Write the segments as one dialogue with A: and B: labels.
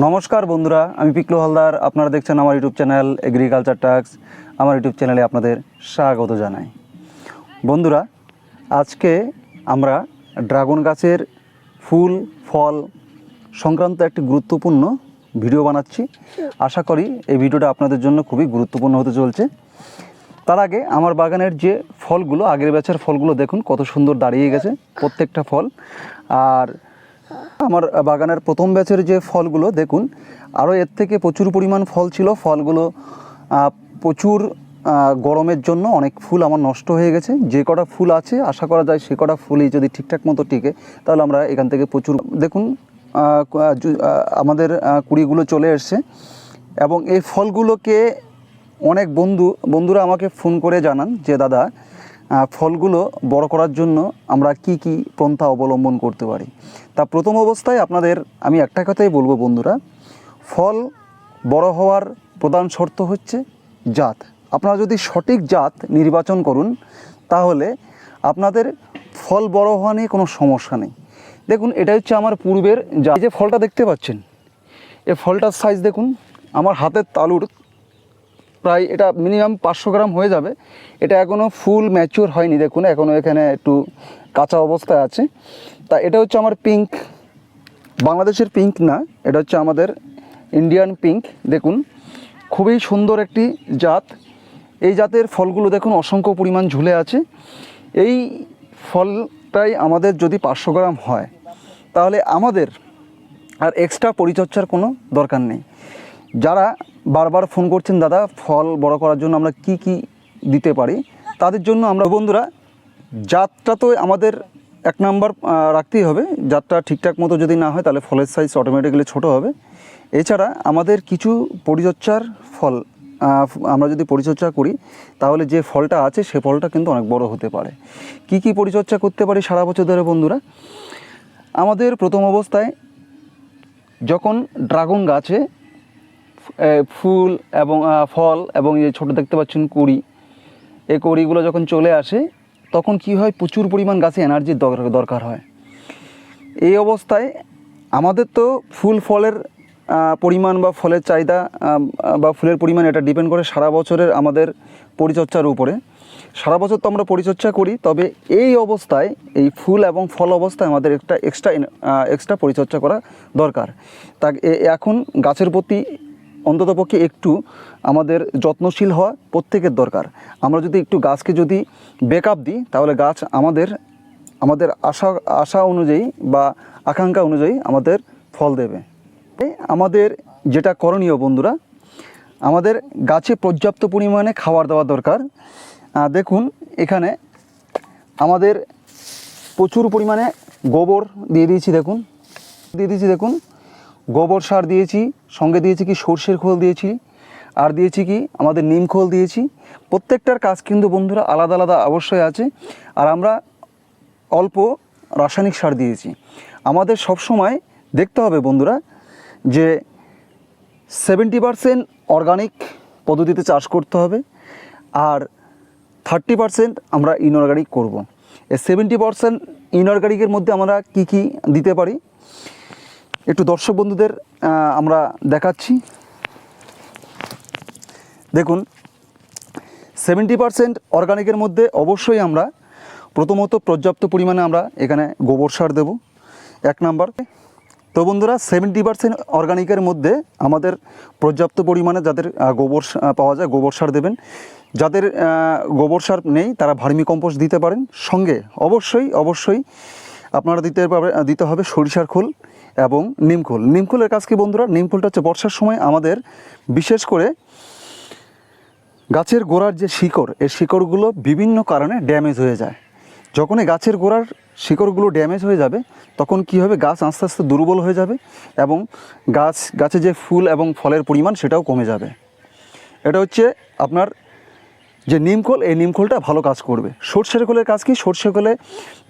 A: নমস্কার বন্ধুরা, আমি পিকলু হালদার। আপনারা দেখছেন আমার ইউটিউব চ্যানেল এগ্রিকালচার টাক্স। আমার ইউটিউব চ্যানেলে আপনাদের স্বাগত জানাই। বন্ধুরা, আজকে আমরা ড্রাগন গাছের ফুল, ফল সংক্রান্ত একটি গুরুত্বপূর্ণ ভিডিও বানাচ্ছি। আশা করি এই ভিডিওটা আপনাদের জন্য খুবই গুরুত্বপূর্ণ হতে চলছে। তার আগে আমার বাগানের যে ফলগুলো, আগের ব্যাচের ফলগুলো দেখুন, কত সুন্দর দাঁড়িয়ে গেছে প্রত্যেকটা ফল। আর আমার বাগানের প্রথম ব্যাচের যে ফলগুলো, দেখুন, আরও এর থেকে প্রচুর পরিমাণ ফল ছিল। ফলগুলো প্রচুর গরমের জন্য অনেক ফুল আমার নষ্ট হয়ে গেছে। যে কটা ফুল আছে, আশা করা যায় সে কটা ফুলই যদি ঠিকঠাক মতো টিকে, তাহলে আমরা এখান থেকে প্রচুর, দেখুন আমাদের কুড়িগুলো চলে এসছে। এবং এই ফলগুলোকে অনেক বন্ধু, বন্ধুরা আমাকে ফোন করে জানান যে, দাদা ফলগুলো বড় করার জন্য আমরা কি কি পন্থা অবলম্বন করতে পারি? তা প্রথম অবস্থায় আপনাদের আমি একটা কথাই বলব বন্ধুরা, ফল বড় হওয়ার প্রধান শর্ত হচ্ছে জাত। আপনারা যদি সঠিক জাত নির্বাচন করুন, তাহলে আপনাদের ফল বড় হওয়া নিয়ে কোনো সমস্যা নেই। দেখুন এটা হচ্ছে আমার পূর্বের যে ফলটা দেখতে পাচ্ছেন এ ফলটার সাইজ দেখুন, আমার হাতের তালুর প্রায় এটা মিনিমাম পাঁচশো গ্রাম হয়ে যাবে। এটা এখনও ফুল ম্যাচিওর হয়নি, দেখুন এখনও এখানে একটু কাঁচা অবস্থায় আছে। তা এটা হচ্ছে আমার পিঙ্ক বাংলাদেশের পিঙ্ক না, এটা হচ্ছে আমাদের ইন্ডিয়ান পিঙ্ক দেখুন, খুবই সুন্দর একটি জাত। এই জাতের ফলগুলো দেখুন, অসংখ্য পরিমাণ ঝুলে আছে। এই ফলটাই আমাদের যদি পাঁচশো গ্রাম হয়, তাহলে আমাদের আর এক্সট্রা পরিচর্যার কোনো দরকার নেই। যারা বারবার ফোন করছেন, দাদা, ফল বড় করার জন্য আমরা কি কি দিতে পারি? তাদের জন্য আমরা, বন্ধুরা, জাতটা তো আমাদের এক নাম্বার রাখতেই হবে। জাতটা ঠিকঠাক মতো যদি না হয়, তাহলে ফলের সাইজ অটোমেটিক্যালি ছোট হবে। এছাড়া আমাদের কিছু পরিচর্যার ফল আমরা যদি পরিচর্যা করি, তাহলে যে ফলটা আছে, সে ফলটা কিন্তু অনেক বড় হতে পারে। কি কি পরিচর্যা করতে পারি সারা বছর ধরে, বন্ধুরা? আমাদের প্রথম অবস্থায় যখন ড্রাগন গাছে ফুল এবং ফল এবং এই ছোটো দেখতে পাচ্ছেন কুড়ি, এই কুড়িগুলো যখন চলে আসে, তখন কি হয়? প্রচুর পরিমাণ গাছে এনার্জির দরকার হয়। এই অবস্থায় আমাদের তো ফুল ফলের পরিমাণ বা ফলের চাহিদা বা ফুলের পরিমাণ এটা ডিপেন্ড করে সারা বছরের আমাদের পরিচর্যার উপরে। সারা বছর তো আমরা পরিচর্যা করি, তবে এই অবস্থায়, এই ফুল এবং ফল অবস্থায় আমাদের একটা এক্সট্রা এক্সট্রা পরিচর্যা করা দরকার। তা এখন গাছের প্রতি অন্ততপক্ষে একটু আমাদের যত্নশীল হওয়া প্রত্যেকের দরকার। আমরা যদি একটু গাছকে যদি ব্যাকআপ দিই, তাহলে গাছ আমাদের আমাদের আশা আশা অনুযায়ী বা আকাঙ্ক্ষা অনুযায়ী আমাদের ফল দেবে। আমাদের যেটা করণীয় বন্ধুরা, আমাদের গাছে পর্যাপ্ত পরিমাণে খাবার দেওয়া দরকার। দেখুন, এখানে আমাদের প্রচুর পরিমাণে গোবর দিয়ে দিয়েছি, দেখুন। দিয়ে দিয়েছি, দেখুন। গোবর সার দিয়েছি, সঙ্গে দিয়েছি কি সর্ষের খোল দিয়েছি, আর দিয়েছি কি আমাদের নিম খোল দিয়েছি। প্রত্যেকটার কাজ কিন্তু বন্ধুরা আলাদা আলাদা অবশ্যই আছে। আর আমরা অল্প রাসায়নিক সার দিয়েছি। আমাদের সব সময় দেখতে হবে বন্ধুরা যে সেভেন্টি পারসেন্ট অর্গানিক পদ্ধতিতে চাষ করতে হবে আর থার্টি পারসেন্ট আমরা ইনঅর্গানিক করব। এই সেভেন্টি পারসেন্ট ইনঅর্গানিকের মধ্যে আমরা কি কি দিতে পারি? একটু দর্শক বন্ধুদের আমরা দেখাচ্ছি। দেখুন সেভেন্টি পারসেন্ট অর্গানিকের মধ্যে অবশ্যই আমরা প্রথমত পর্যাপ্ত পরিমাণে আমরা এখানে গোবর সার দেব, এক নাম্বার। তো বন্ধুরা সেভেন্টি পার্সেন্ট অর্গানিকের মধ্যে আমাদের পর্যাপ্ত পরিমাণে যাদের গোবর পাওয়া যায়, গোবর সার দেবেন। যাদের গোবর সার নেই, তারা ভার্মি কম্পোস্ট দিতে পারেন। সঙ্গে অবশ্যই অবশ্যই আপনারা দিতে পারবে, দিতে হবে সরিষার খোল। এবং নিমখোল। নিমখোলের কাজ কি বন্ধুরা? নিমখোলটা হচ্ছে বর্ষার সময় আমাদের বিশেষ করে গাছের গোড়ার যে শিকড়, এই শিকড়গুলো বিভিন্ন কারণে ড্যামেজ হয়ে যায়। যখন এই গাছের গোড়ার শিকড়গুলো ড্যামেজ হয়ে যাবে, তখন কি হবে? গাছ আস্তে আস্তে দুর্বল হয়ে যাবে এবং গাছ, গাছে যে ফুল এবং ফলের পরিমাণ সেটাও কমে যাবে। এটা হচ্ছে আপনার যে নিমখোল এই নিমখোলটা ভালো কাজ করবে। সর্ষের খোলের কাজ কি? সর্ষে খোলে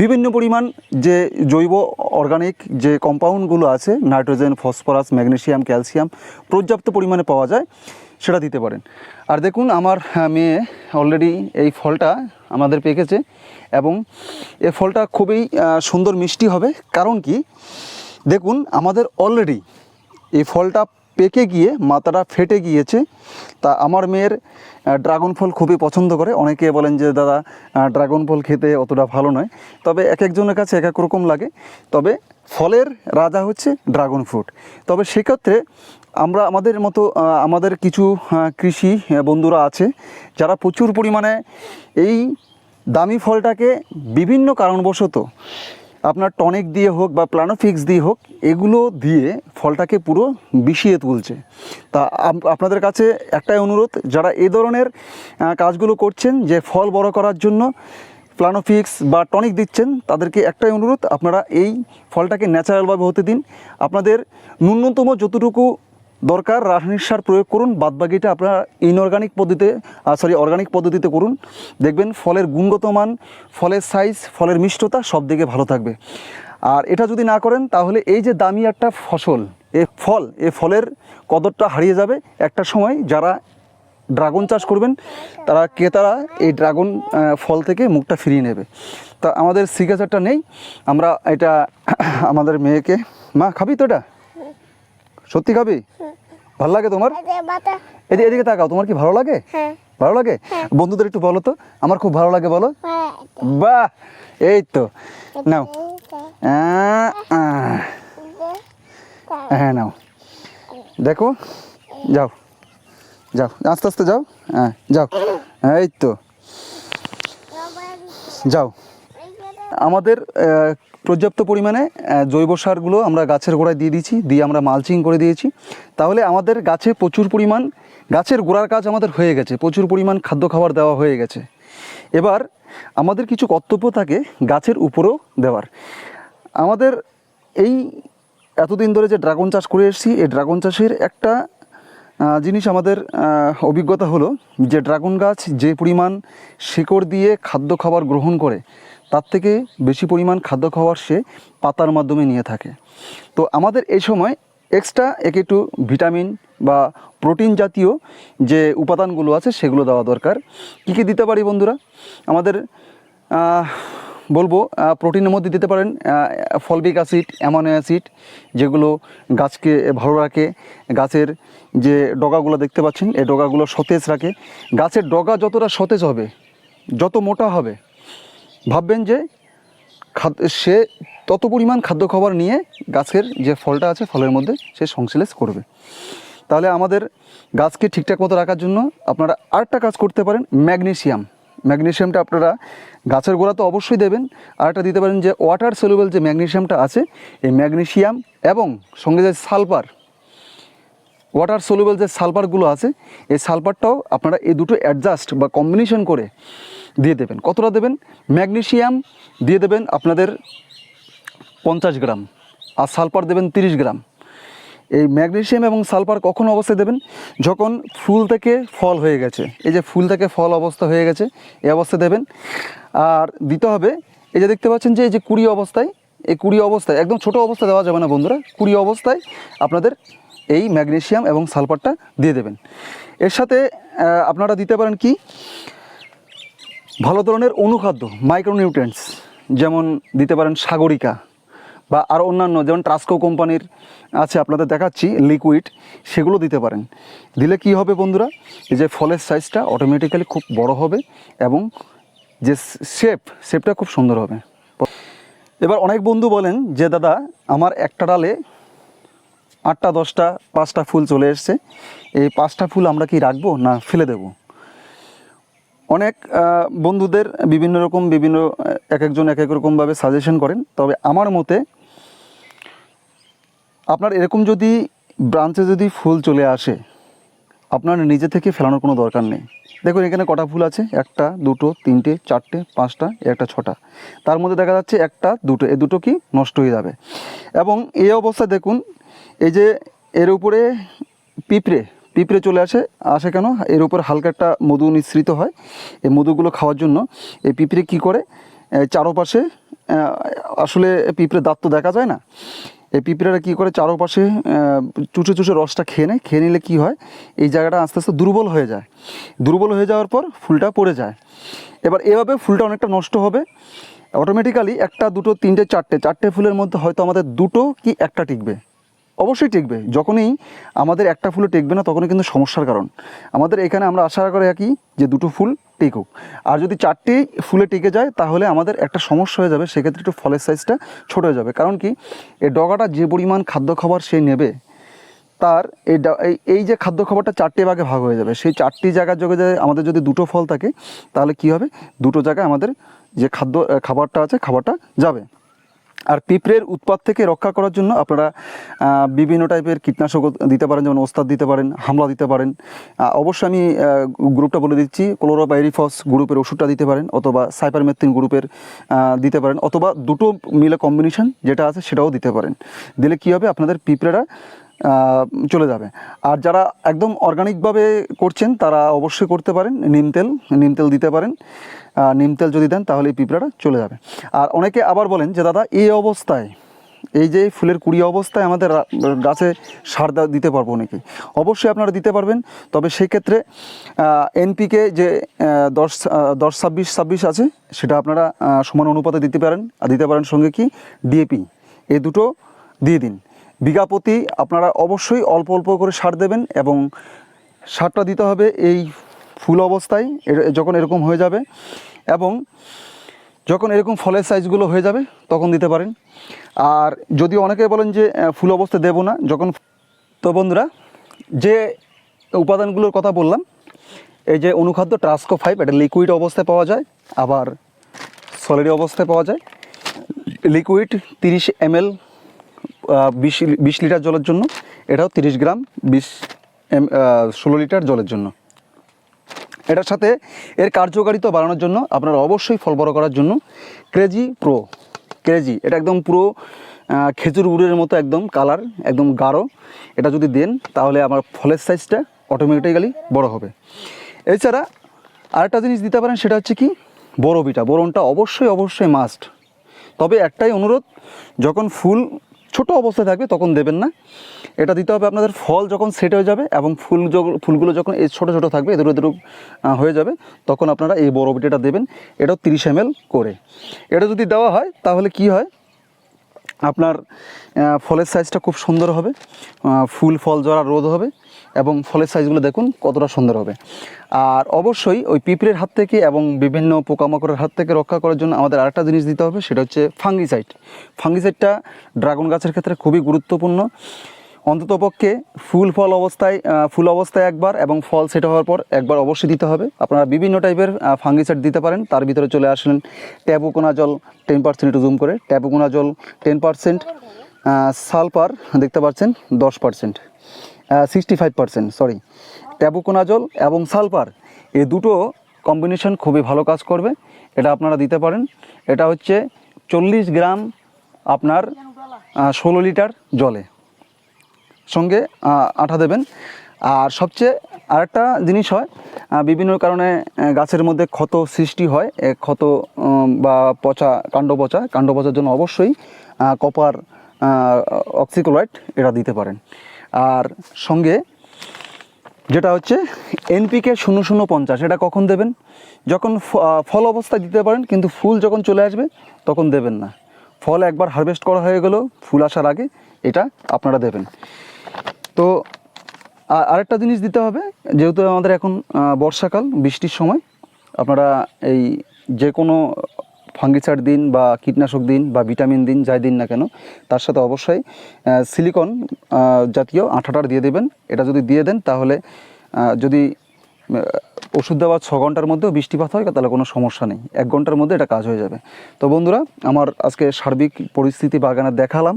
A: বিভিন্ন পরিমাণ যে জৈব অর্গানিক যে কম্পাউন্ডগুলো আছে নাইট্রোজেন ফসফরাস ম্যাগনেশিয়াম ক্যালসিয়াম পর্যাপ্ত পরিমাণে পাওয়া যায়, সেটা দিতে পারেন। আর দেখুন, আমার মেয়ে অলরেডি এই ফলটা আমাদের পেকেছে এবং এ ফলটা খুবই সুন্দর মিষ্টি হবে। কারণ কি? দেখুন, আমাদের অলরেডি এই ফলটা পেকে গিয়ে, মাথাটা ফেটে গিয়েছে। তা আমার মেয়ের ড্রাগন ফল খুবই পছন্দ করে। অনেকে বলেন যে, দাদা ড্রাগন ফল খেতে অতটা ভালো নয়। তবে এক একজনের কাছে এক এক রকম লাগে। তবে ফলের রাজা হচ্ছে ড্রাগন ফ্রুট। তবে সেক্ষেত্রে আমরা আমাদের মতো আমাদের কিছু কৃষি বন্ধুরা আছে, যারা প্রচুর পরিমাণে এই দামি ফলটাকে বিভিন্ন কারণবশত আপনার টনিক দিয়ে হোক বা প্লানোফিক্স দিয়ে হোক, এগুলো দিয়ে ফলটাকে পুরো বিষিয়ে তুলছে। তা আপনাদের কাছে একটাই অনুরোধ, যারা এ ধরনের কাজগুলো করছেন যে ফল বড় করার জন্য প্লানোফিক্স বা টনিক দিচ্ছেন, তাদেরকে একটাই অনুরোধ, আপনারা এই ফলটাকে ন্যাচারালভাবে হতে দিন। আপনাদের ন্যূনতম যতটুকু দরকার, রাসায়নিক সার প্রয়োগ করুন, বাদবাকিটা আপনারা ইনঅর্গানিক পদ্ধতিতে সরি অর্গানিক পদ্ধতিতে করুন। দেখবেন ফলের গুণগত মান, ফলের সাইজ ফলের মিষ্টতা সব দিকে ভালো থাকবে। আর এটা যদি না করেন, তাহলে এই যে দামি একটা ফসল, এ ফল, এ ফলের কদরটা হারিয়ে যাবে একটা সময় যারা ড্রাগন চাষ করবেন, তারা ক্রেতারা এই ড্রাগন ফল থেকে মুখটা ফিরিয়ে নেবে। তা আমাদের সিগনেচারটা নেই। আমরা এটা, আমাদের মেয়েকে, মা, খাবি তো এটা? সত্যি খাবি ভালো লাগে তোমার? এদিকে এদিকে তাকাও তোমার কি ভালো লাগে?
B: হ্যাঁ।
A: ভালো লাগে? বন্ধুদের একটু বলো তো আমার খুব ভালো লাগে বলো।
B: হ্যাঁ
A: বাহ এই তো। নাও। হ্যাঁ নাও। দেখো যাও। যাও আস্তে আস্তে যাও। হ্যাঁ যাও। এই তো। যাও আমাদের পর্যাপ্ত পরিমাণে জৈব সারগুলো আমরা গাছের গোড়ায় দিয়ে দিয়েছি, দিয়ে আমরা মালচিং করে দিয়েছি। তাহলে আমাদের গাছে প্রচুর পরিমাণ, গাছের গোড়ার কাজ আমাদের হয়ে গেছে, প্রচুর পরিমাণ খাদ্য খাবার দেওয়া হয়ে গেছে। এবার আমাদের কিছু কর্তব্য থাকে গাছের উপরেও দেওয়ার। আমাদের এই এতদিন ধরে যে ড্রাগন চাষ করে এসেছি, এই ড্রাগন চাষের একটা জিনিস আমাদের অভিজ্ঞতা হলো যে ড্রাগন গাছ যে পরিমাণ শিকড় দিয়ে খাদ্য খাবার গ্রহণ করে তার থেকে বেশি পরিমাণ খাদ্য খাওয়ার সে পাতার মাধ্যমে নিয়ে থাকে। তো আমাদের এই সময় এক্সট্রা একে একটু ভিটামিন বা প্রোটিন জাতীয় যে উপাদানগুলো আছে সেগুলো দেওয়া দরকার। কী কী দিতে পারি বন্ধুরা? আমাদের বলব প্রোটিনের মধ্যে দিতে পারেন ফলবিক অ্যাসিড অ্যামানো অ্যাসিড যেগুলো গাছকে ভালো রাখে। গাছের যে ডগাগুলো দেখতে পাচ্ছেন, এই ডগাগুলো সতেজ রাখে। গাছের ডগা যতটা সতেজ হবে, যত মোটা হবে ভাববেন যে খাদ্য সে তত পরিমাণ খাদ্য খাবার নিয়ে গাছের যে ফলটা আছে ফলের মধ্যে সে সংশ্লেষ করবে। তাহলে আমাদের গাছকে ঠিকঠাক মতো রাখার জন্য আপনারা আরেকটা কাজ করতে পারেন ম্যাগনেশিয়াম ম্যাগনেশিয়ামটা আপনারা গাছের গোড়া তো অবশ্যই দেবেন। আরেকটা দিতে পারেন যে ওয়াটার সলিউবল যে ম্যাগনেশিয়ামটা আছে, এই ম্যাগনেশিয়াম এবং সঙ্গে যে সালফার, ওয়াটার সলিউবল যে সালফারগুলো আছে, এই সালফারটাও আপনারা এই দুটো অ্যাডজাস্ট বা কম্বিনেশন করে দিয়ে দেবেন। কতটা দেবেন? ম্যাগনেশিয়াম দিয়ে দেবেন আপনাদের পঞ্চাশ গ্রাম আর সালফার দেবেন তিরিশ গ্রাম। এই ম্যাগনেশিয়াম এবং সালফার কখন অবস্থায় দেবেন? যখন ফুল থেকে ফল হয়ে গেছে। এই যে ফুল থেকে ফল অবস্থা হয়ে গেছে, এই অবস্থায় দেবেন। আর দিতে হবে, এই যে দেখতে পাচ্ছেন যে, এই যে কুড়ি অবস্থায়, এই কুড়ি অবস্থায়, একদম ছোট অবস্থা দেওয়া যাবে না বন্ধুরা, কুড়ি অবস্থায় আপনাদের এই ম্যাগনেশিয়াম এবং সালফারটা দিয়ে দেবেন। এর সাথে আপনারা দিতে পারেন কি? ভালো ধরনের অনুখাদ্য মাইক্রোনিউট্রেন্টস যেমন দিতে পারেন সাগরিকা বা আর অন্যান্য, যেমন ট্রাস্কো কোম্পানির আছে আপনাদের দেখাচ্ছি লিকুইড সেগুলো দিতে পারেন। দিলে কি হবে বন্ধুরা? যে ফলের সাইজটা অটোমেটিক্যালি খুব বড় হবে এবং যে শেপ শেপটা খুব সুন্দর হবে। এবার অনেক বন্ধু বলেন যে, দাদা, আমার একটা ডালে আটটা, দশটা, পাঁচটা ফুল চলে এসছে। এই পাঁচটা ফুল আমরা কি রাখব না ফেলে দেবো? অনেক বন্ধুদের বিভিন্ন রকম, বিভিন্ন এক একজন এক এক রকমভাবে সাজেশন করেন। তবে আমার মতে, আপনার এরকম যদি ব্রাঞ্চে যদি ফুল চলে আসে, আপনার নিজে থেকে ফেলানোর কোনো দরকার নেই। দেখুন, এখানে কটা ফুল আছে। একটা, দুটো, তিনটে, চারটে, পাঁচটা, একটা, ছটা। তার মধ্যে দেখা যাচ্ছে একটা, দুটো। এ দুটো কি নষ্ট হয়ে যাবে। এবং এই অবস্থায় দেখুন, এই যে এর উপরে পিঁপড়ে পিঁপড়ে চলে আসে আসে কেন? এর উপর হালকা একটা মধু নিঃসৃত হয়। এই মধুগুলো খাওয়ার জন্য এই পিঁপড়ে কী করে? চারোপাশে আসলে পিঁপড়ে দাঁত তো দেখা যায় না। এই পিঁপড়েরা কী করে চারোপাশে চুষে চুষে রসটা খেয়ে নেয়। খেয়ে নিলে কী হয়? এই জায়গাটা আস্তে আস্তে দুর্বল হয়ে যায়। দুর্বল হয়ে যাওয়ার পর ফুলটা পড়ে যায়। এবার এভাবে ফুলটা অনেকটা নষ্ট হবে। অটোমেটিক্যালি একটা, দুটো, তিনটে, চারটে চারটে ফুলের মধ্যে হয়তো আমাদের দুটো কি একটা টিকবে। অবশ্যই টিকবে। যখনই আমাদের একটা ফুলে টিকবে না, তখনই কিন্তু সমস্যার কারণ। আমাদের এখানে আমরা আশা করে একই যে দুটো ফুল টিকুক। আর যদি চারটি ফুলে টেকে যায়, তাহলে আমাদের একটা সমস্যা হয়ে যাবে, সেক্ষেত্রে একটু ফলের সাইজটা ছোট হয়ে যাবে। কারণ কি? এই ডগাটা যে পরিমাণ খাদ্য খাবার সে নেবে, তার এই এই- যে খাদ্য খাবারটা চারটে ভাগে ভাগ হয়ে যাবে। সেই চারটি জায়গার যোগে আমাদের যদি দুটো ফল থাকে, তাহলে কি হবে? দুটো জায়গায় আমাদের যে খাদ্য খাবারটা আছে, খাবারটা যাবে। আর পিঁপড়ের উৎপাত থেকে রক্ষা করার জন্য আপনারা বিভিন্ন টাইপের কীটনাশক দিতে পারেন, যেমন ওস্তাদ দিতে পারেন, হামলা দিতে পারেন। অবশ্যই আমি গ্রুপটা বলে দিচ্ছি, ক্লোরোপাইরিফস গ্রুপের ওষুধটা দিতে পারেন, অথবা সাইপারমেথিন গ্রুপের দিতে পারেন, অথবা দুটো মিলে কম্বিনেশন যেটা আছে সেটাও দিতে পারেন। দিলে কী হবে? আপনাদের পিঁপড়েরা চলে যাবে। আর যারা একদম অর্গানিকভাবে করছেন, তারা অবশ্যই করতে পারেন, নিম তেল নিম তেল দিতে পারেন। নিম তেল যদি দেন তাহলে এই পিঁপড়াটা চলে যাবে। আর অনেকে আবার বলেন যে, দাদা, এই অবস্থায়, এই যে ফুলের কুড়ি অবস্থায় আমাদের গাছে সার দিতে পারব নাকি? অবশ্যই আপনারা দিতে পারবেন, তবে সেই ক্ষেত্রে এনপিকে যে দশ দশ ছাব্বিশ ছাব্বিশ আছে, সেটা আপনারা সমান অনুপাতে দিতে পারেন। আর দিতে পারেন সঙ্গে কি? ডিএপি। এই দুটো দিয়ে দিন। বিঘা প্রতি আপনারা অবশ্যই অল্প অল্প করে সার দেবেন এবং সারটা দিতে হবে এই ফুল অবস্থায় যখন এরকম হয়ে যাবে এবং যখন এরকম ফলের সাইজগুলো হয়ে যাবে, তখন দিতে পারেন। আর যদি অনেকে বলেন যে ফুল অবস্থায় দেবো না, যখন তো বন্ধুরা, যে উপাদানগুলোর কথা বললাম, এই যে অনুখাদ্য ট্রাস্কো ফাইভ এটা লিকুইড অবস্থায় পাওয়া যায়, আবার সলিড অবস্থায় পাওয়া যায়। লিকুইড তিরিশ এম এল বিশ বিশ লিটার জলের জন্য, এটাও তিরিশ গ্রাম, বিশ, এম ষোলো লিটার জলের জন্য। এটার সাথে এর কার্যকারিতা বাড়ানোর জন্য আপনারা অবশ্যই ফল বড় করার জন্য ক্রেজি প্রো ক্রেজি এটা একদম পুরো খেজুর গুড়ের মতো একদম কালার একদম গাঢ়। এটা যদি দেন, তাহলে আমার ফলের সাইজটা অটোমেটিক্যালি বড় হবে। এছাড়া আরেকটা জিনিস দিতে পারেন, সেটা হচ্ছে কি? বরবিটা। বোরনটা অবশ্যই অবশ্যই মাস্ট তবে একটাই অনুরোধ, যখন ফুল ছোট অবস্থায় থাকবে তখন দেবেন না। এটা দিতে হবে আপনাদের ফল যখন সেট হয়ে যাবে এবং ফুল ফুলগুলো যখন এই ছোটো ছোটো থাকবে, এদের এদের হয়ে যাবে, তখন আপনারা এই বড় বিটিটা দেবেন। এটাও তিরিশ এম করে। এটা যদি দেওয়া হয়, তাহলে কি হয়? আপনার ফলের সাইজটা খুব সুন্দর হবে ফুল, ফল জরা রোদ হবে এবং ফলের সাইজগুলো দেখুন কতটা সুন্দর হবে। আর অবশ্যই ওই পিঁপড়ের হাত থেকে এবং বিভিন্ন পোকামাকড়ের হাত থেকে রক্ষা করার জন্য আমাদের আরেকটা জিনিস দিতে হবে, সেটা হচ্ছে ফাঙ্গিসাইড ফাঙ্গিসাইডটা ড্রাগন গাছের ক্ষেত্রে খুবই গুরুত্বপূর্ণ। অন্ততপক্ষে ফুল ফল অবস্থায় ফুল অবস্থায় একবার এবং ফল সেট হওয়ার পর একবার অবশ্যই দিতে হবে। আপনারা বিভিন্ন টাইপের ফাঙ্গিসাইড দিতে পারেন। তার ভিতরে চলে আসলেন ট্যাবুকোনা জল টেন পার্সেন্ট, একটু জুম করে। ট্যাবুকোনা জল টেন পার্সেন্ট সালপার দেখতে পাচ্ছেন, দশ percent sixty five percent sorry ট্যাবুকোনা জল এবং সালপার এই দুটো কম্বিনেশন খুবই ভালো কাজ করবে। এটা আপনারা দিতে পারেন। এটা হচ্ছে চল্লিশ গ্রাম আপনার ষোলো লিটার জলে। সঙ্গে আঠা দেবেন। আর সবচেয়ে আরেকটা জিনিস হয় বিভিন্ন কারণে গাছের মধ্যে ক্ষত সৃষ্টি হয়। ক্ষত বা পচা, কাণ্ড পচা। কাণ্ড পচার জন্য অবশ্যই কপার অক্সিক্লোরাইড এটা দিতে পারেন। আর সঙ্গে যেটা হচ্ছে, এনপিকে শূন্য শূন্য পঞ্চাশ, এটা কখন দেবেন? যখন ফল অবস্থায় দিতে পারেন, কিন্তু ফুল যখন চলে আসবে, তখন দেবেন না। ফল একবার হারভেস্ট করা হয়ে গেলেও ফুল আসার আগে এটা আপনারা দেবেন। তো আরেকটা জিনিস দিতে হবে, যেহেতু আমাদের এখন বর্ষাকাল, বৃষ্টির সময়, আপনারা এই যে কোনো ফাঙ্গিসাইড দিন বা কীটনাশক দিন বা ভিটামিন দিন, যাই দিন না কেন, তার সাথে অবশ্যই সিলিকন জাতীয় আঠাটার দিয়ে দেবেন। এটা যদি দিয়ে দেন, তাহলে যদি ওষুধ দেওয়ার ছ ঘণ্টার মধ্যেও বৃষ্টিপাত হয়, তাহলে কোনো সমস্যা নেই। এক ঘণ্টার মধ্যে এটা কাজ হয়ে যাবে। তো বন্ধুরা, আমার আজকে সার্বিক পরিস্থিতি বাগানে দেখালাম।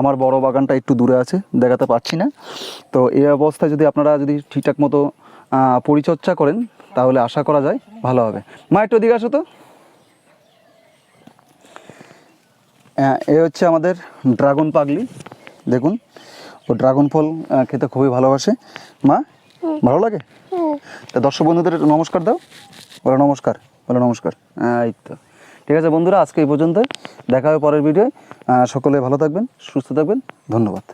A: আমার বড় বাগানটা একটু দূরে আছে, দেখাতে পাচ্ছি না। তো এই অবস্থায় যদি আপনারা যদি ঠিকঠাক মতো পরিচর্যা করেন, তাহলে আশা করা যায় ভালো হবে। মা, একটু দিকে আসো তো। এ হচ্ছে আমাদের ড্রাগন পাগলি। দেখুন, ও ড্রাগন ফল খেতে খুবই ভালোবাসে। মা? ভালো লাগে? তা দর্শক বন্ধুদের নমস্কার দাও। বলো নমস্কার বলো নমস্কার। হ্যাঁ, এই তো। ঠিক আছে বন্ধুরা আজকে এই পর্যন্ত দেখা হবে পরের ভিডিও সকলে ভালো থাকবেন সুস্থ থাকবেন। ধন্যবাদ।